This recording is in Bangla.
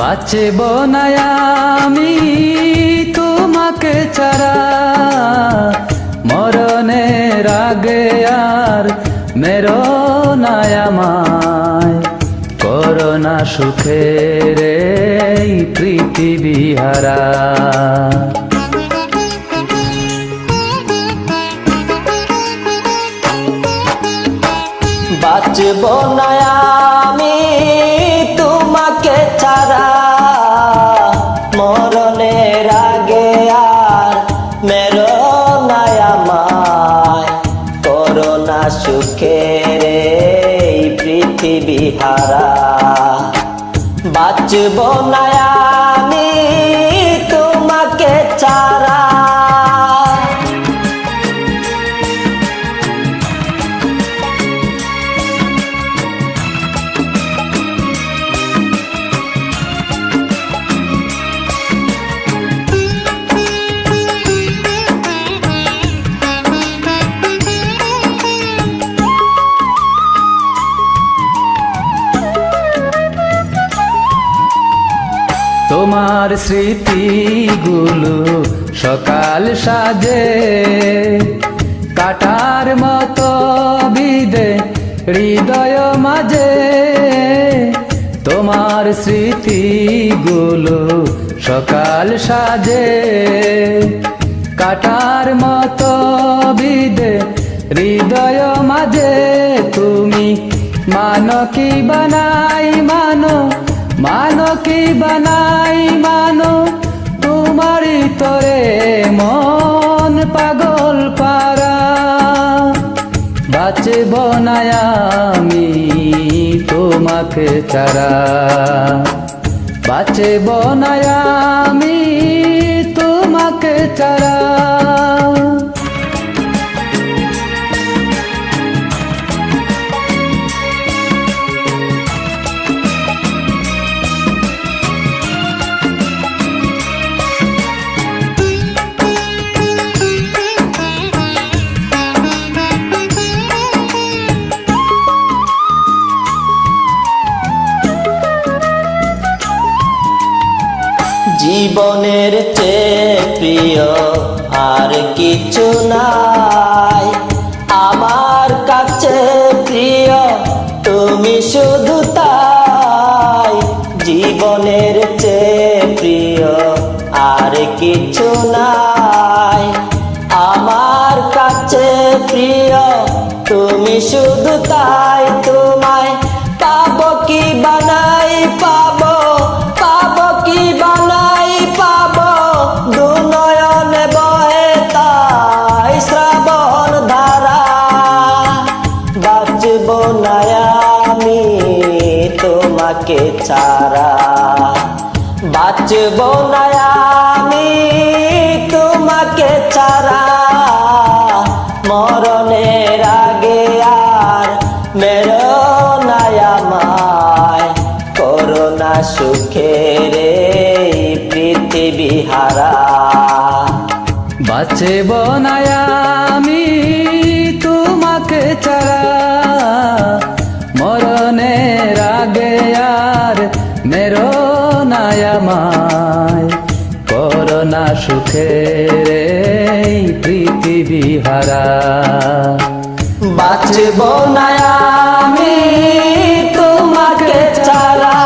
বাঁচব না আমি তোমাকে ছাড়া। মরণের আগে আর মেরো নায়ামায় করোনা সুখের এই পৃথিবী হারা। বাঁচব না আমি তোমাকে ছাড়া মরণের আগে আর মেরো করোনা সুখের এই পৃথিবী হারা। বাঁচব না তোমার স্মৃতিগুলো সকাল সাজে, কাটার মতো বিদে হৃদয় মাঝে। তোমার স্মৃতিগুলো সকাল সাজে, কাটার মতো বিদে হৃদয় মাঝে। তুমি মানো কি বানাই মানো মানো কি বানাই মানো তোমারই তরে মন পাগল পারা। বাঁচব না আমি তোমাকে চারা বাঁচব না আমি তোমাকে চারা জীবনের চেয়ে প্রিয়, আর কিছু নাই। আমার কাছে প্রিয়, তুমি শুধু তাই। জীবনের চেয়ে প্রিয়, আর কিছু নাই। আমার কাছে প্রিয়, তুমি শুধু তাই। তোমাকে ছাড়া। বাঁচব না আমি, তোমাকে ছাড়া। মরণের আগে আর মেরো নায়ামায় করোনা সুখের এই পৃথিবী হারা। বাঁচব না আমি আমায়। করোনা সুখের পৃথিবী হারা। বাঁচব না আমি তোমাকে ছাড়া।